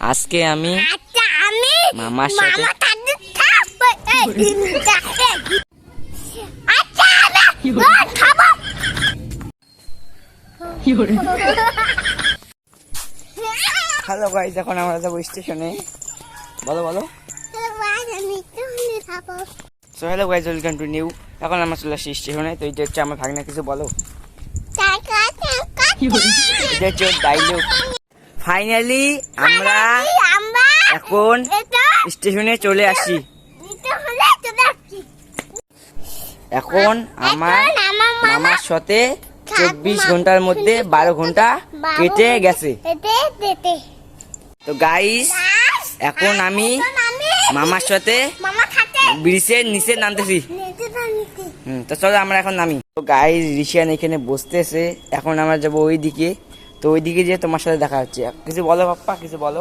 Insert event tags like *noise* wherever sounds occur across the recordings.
আজকে আমি আচ্ছা মামার সাথে- আচ্ছা আমি হ্যালো গাইজ এখন আমরা যাব স্টেশনে। বলো বলো। আমি so hello guys welcome to new এখন আমরা চলে আসছি স্টেশনে তো এটা হচ্ছে আমার ভাগনা কিছু বলো। এটা হচ্ছে ডাইলগ ফাইনালি আমরা এখন স্টেশনে চলে আসছি এখন আমার মামার সাথে চব্বিশ ঘণ্টার মধ্যে বারো ঘণ্টা কেটে গেছে। তো গাইস এখন আমি মামার সাথে ব্রিজের নিচে নামতেছি। হুম, তো চলো আমরা এখন নামি। তো গাইস রিশিয়ান এখানে বসতেছে। এখন আমরা যাব ওই দিকে তো ওই দিকে যে তোমার সাথে দেখা হচ্ছে। কিছু বলো পাপ্পা কিছু বলো।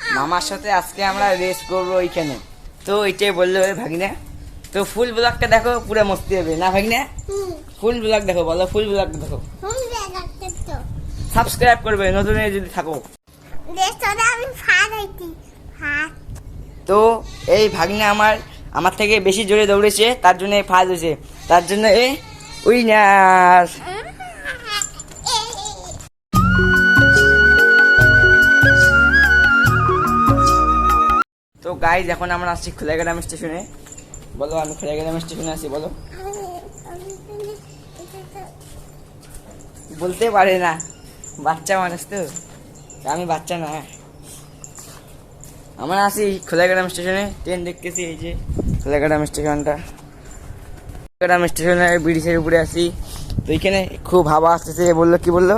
হ্যাঁ মামার সাথে আজকে আমরা রেস করব ওইখানে। তো এটাই বলল ভাগিনা। তো ফুল ব্লগটা দেখো পুরো মস্তি হবে। না ভাগিনা? ফুল ব্লগ দেখো বলো ফুল ব্লগ দেখো। সাবস্ক্রাইব করবে নতুন যদি থাকো। আমি হইছি তো এই ভাগনা আমার আমার থেকে বেশি জোরে দৌড়েছে তার জন্য ফার্স্ট হয়েছে তার জন্য এ উইনার। তো গাইজ এখন আমরা আসছি খোলাগ্রাম স্টেশনে। বলো আমি খোলাগ্রাম স্টেশনে আছি বলো। বলতে পারে না। বাচ্চা মানুষ তো। আমি বাচ্চা না। আমরা আসি খোলাগ্রাম স্টেশনে। ট্রেন দেখতেছি এই যে খোলাগ্রাম স্টেশনটা। খোলাগ্রাম স্টেশনে ব্রিটিশের উপরে আসি তো এইখানে খুব হাওয়া আসতেছে। বলল, কি বলল?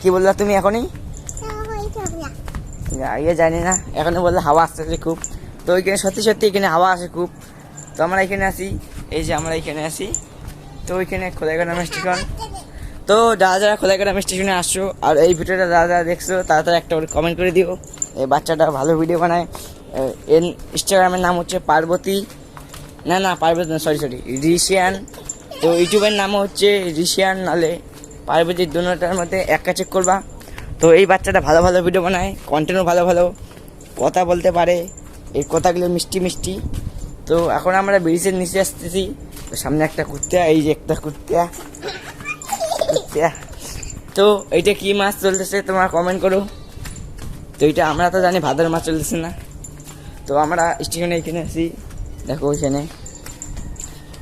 কি বলল তুমি এখনই? ইয়ে জানি না। এখানে বললে হাওয়া আসতেছে খুব। তো ওইখানে সত্যি সত্যি এখানে হাওয়া আসে খুব। তো আমরা এখানে আসি এই যে আমরা এখানে আসি তো ওইখানে খোলাগ্রাম স্টেশন। তো যারা যারা খোলাগ্রাম স্টেশনে আসছো, আর এই ভিডিওটা যারা যারা দেখছ, তারা একটা করে কমেন্ট করে দিও। এই বাচ্চাটা ভালো ভিডিও বানায়। এর ইনস্টাগ্রামের নাম হচ্ছে পার্বতী। না না, পার্বতী না সরি সরি রিশিয়ান তো ইউটিউবের নাম হচ্ছে রিশিয়ান নালে পার্বতীর দুটার মধ্যে একটা চেক করবা। তো এই বাচ্চাটা ভালো ভালো ভিডিও বানায় কন্টেন্টও ভালো ভালো, কথা বলতে পারে, এই কথাগুলো মিষ্টি মিষ্টি। তো এখন আমরা ব্রিজের নিচে আসতেছি। তো সামনে একটা কুত্তা এই যে একটা কুত্তা তো এইটা কি মাছ চলতেছে তোমরা কমেন্ট করো। তো এটা আমরা তো জানি ভাদর মাছ চলতেছে না। তো আমরা স্টেশনে এখানে আছি। দেখো ওইখানে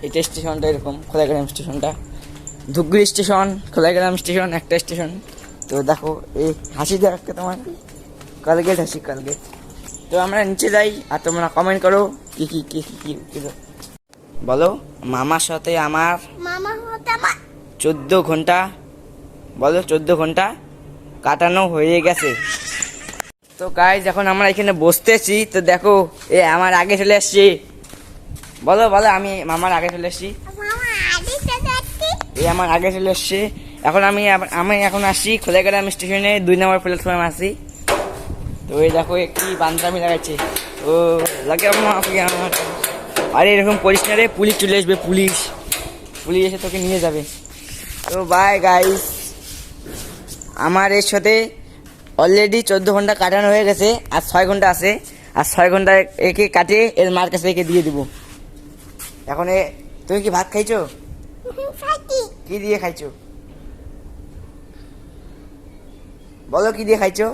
এটা স্টেশনটা এরকম খোলাগ্রাম স্টেশনটা ধুপগুড়ি স্টেশন খোলাগ্রাম স্টেশন একটা স্টেশন তো দেখো, এই হাসি দেখে তোমার। কলগেট হাসি কলগেট তো আমরা নিচে যাই আর তোমরা কমেন্ট করো কি কি কি কি কি বলো, মামার সাথে আমার মামা হতে আমার চোদ্দ ঘণ্টা, বলো চোদ্দ ঘণ্টা কাটানো হয়ে গেছে। তো গাইজ এখন আমরা এখানে বসতেছি। তো দেখো, এ আমার আগে চলে আসছি বলো বলো, আমি মামার আগে চলে আসছি এই আমার আগে চলে আসছে এখন আমি আমি এখন আসছি খোলাগ্রাম স্টেশনে, দুই নম্বর প্ল্যাটফর্মে আসি তো এই দেখো এ কি বান্দামি লাগাচ্ছে ও, লাগে আমার আমার আরে এরকম করিস না রে, পুলিশ চলে আসবে, পুলিশ। পুলিশ এসে তোকে নিয়ে যাবে। তো বাই গাইস আমার এর সাথে অলরেডি চোদ্দ ঘণ্টা কাটানো হয়ে গেছে আর ছয় ঘণ্টা আছে। আর ছয় ঘণ্টা একে কাটিয়ে এর মার কাছে একে দিয়ে দিব। এখন এ তুমি কি ভাত খাইছো? কি দিয়ে খাইছো? বলো কি দিয়ে খাইছো?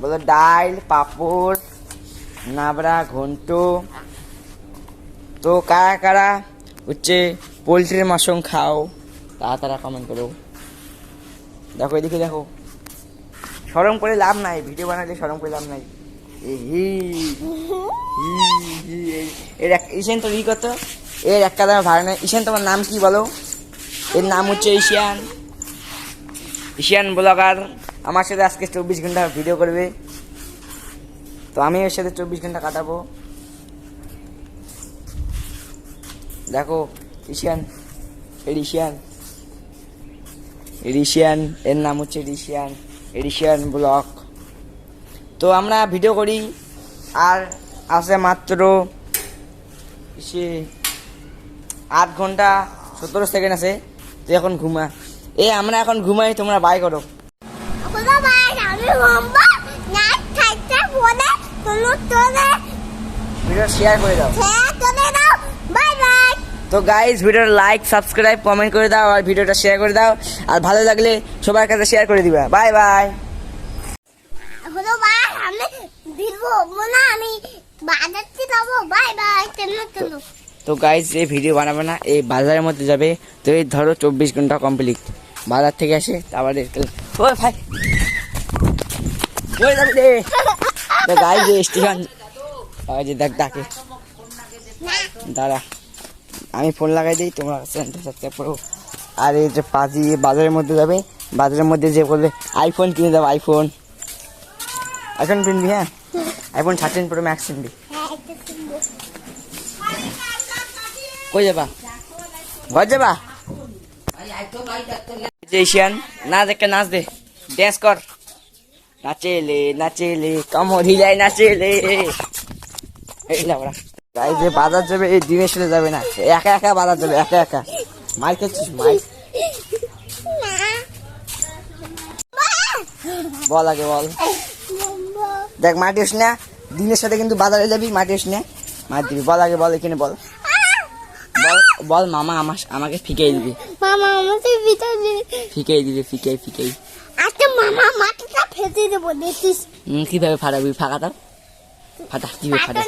বলো ডাল পাপড় নাবড়া ঘন্ট। তো কারা কারা হচ্ছে পোলট্রির মাসং খাও তারা তারা কমেন্ট করো। দেখো এদিকে দেখো। সরম করে লাভ নাই ভিডিও বানালে সরম করে লাভ নাই। এর এক ইসেন তো ই কত এর একটা দামে ভাড়া নেই। ইসেন, তোমার নাম কি বলো? এর নাম হচ্ছে ইশিয়ান। ইশিয়ান ব্লগার। আমার সাথে আজকে চব্বিশ ঘণ্টা ভিডিও করবে। তো আমি ওর সাথে চব্বিশ ঘণ্টা কাটাবো। দেখো। ইশিয়ান এর ইশিয়ান রিশিয়ান এর নাম হচ্ছে রিশিয়ান রিশিয়ান ব্লক তো আমরা ভিডিও করি আর আছে মাত্র সে আট ঘণ্টা সতেরো সেকেন্ড আছে। তুই এখন ঘুমা। এ আমরা এখন ঘুমাই তোমরা বাই করো। ভিডিও শেয়ার করে দাও। তো গাইজ ভিডিওটা লাইক সাবস্ক্রাইব কমেন্ট করে দাও আর ভিডিওটা শেয়ার করে দাও। আর ভালো লাগলে সবার কাছে শেয়ার করে দিবা। বাই বাই কোনো ভাই আমি দিবো না আমি বাজারতে যাব বাই বাই চলো চলো তো গাইজ এই ভিডিও বানাবে না এই বাজারের মধ্যে যাবে। তো এই ধরো চব্বিশ ঘণ্টা কমপ্লিট বাজার থেকে আসে তারপর ও ভাই। তো গাইজ স্টেশন *laughs* দেখ ডাকে দাঁড়া। আমি ফোন লাগাই দিই, তোমরা চ্যানেলটা সাবস্ক্রাইব করো। আর এই যে পাজি বাজারের মধ্যে যাবে, বাজারের মধ্যে যে বলবে আইফোন কিনে দেবো আইফোন আইফোন কিনবি হ্যাঁ? আইফোন থার্টিন প্রো ম্যাক্স কিনবি। কই যাবা? ঘর যাবা? যে নাচ একটা নাচ দে ড্যান্স কর। নাচেলে নাচেলে কমর হিলাই নাচেলে এই লাউড়া গাই যে বাজার যাবে এই দিনের সাথে যাবে না। একা একা বাজার যাবে একা একা। মার খেয়েছিস মার? বল আগে বল। দেখ মাটিস না। দিনের সাথে কিন্তু বাজারে যাবি মাটিস না। মার দিবি। বল আগে বল এখানে বল। বল বল মামা আমার আমাকে ফিকেই দিবি। মামা আমাকে ভিতরে দিবি। ফিকেই দিবি ফিকেই ফিকেই আজকে মামা মাটিটা ফেটে দেবো দেখিস কীভাবে ফাটাবি? ফাঁকা দাও। ফাটা কীভাবে ফাটা।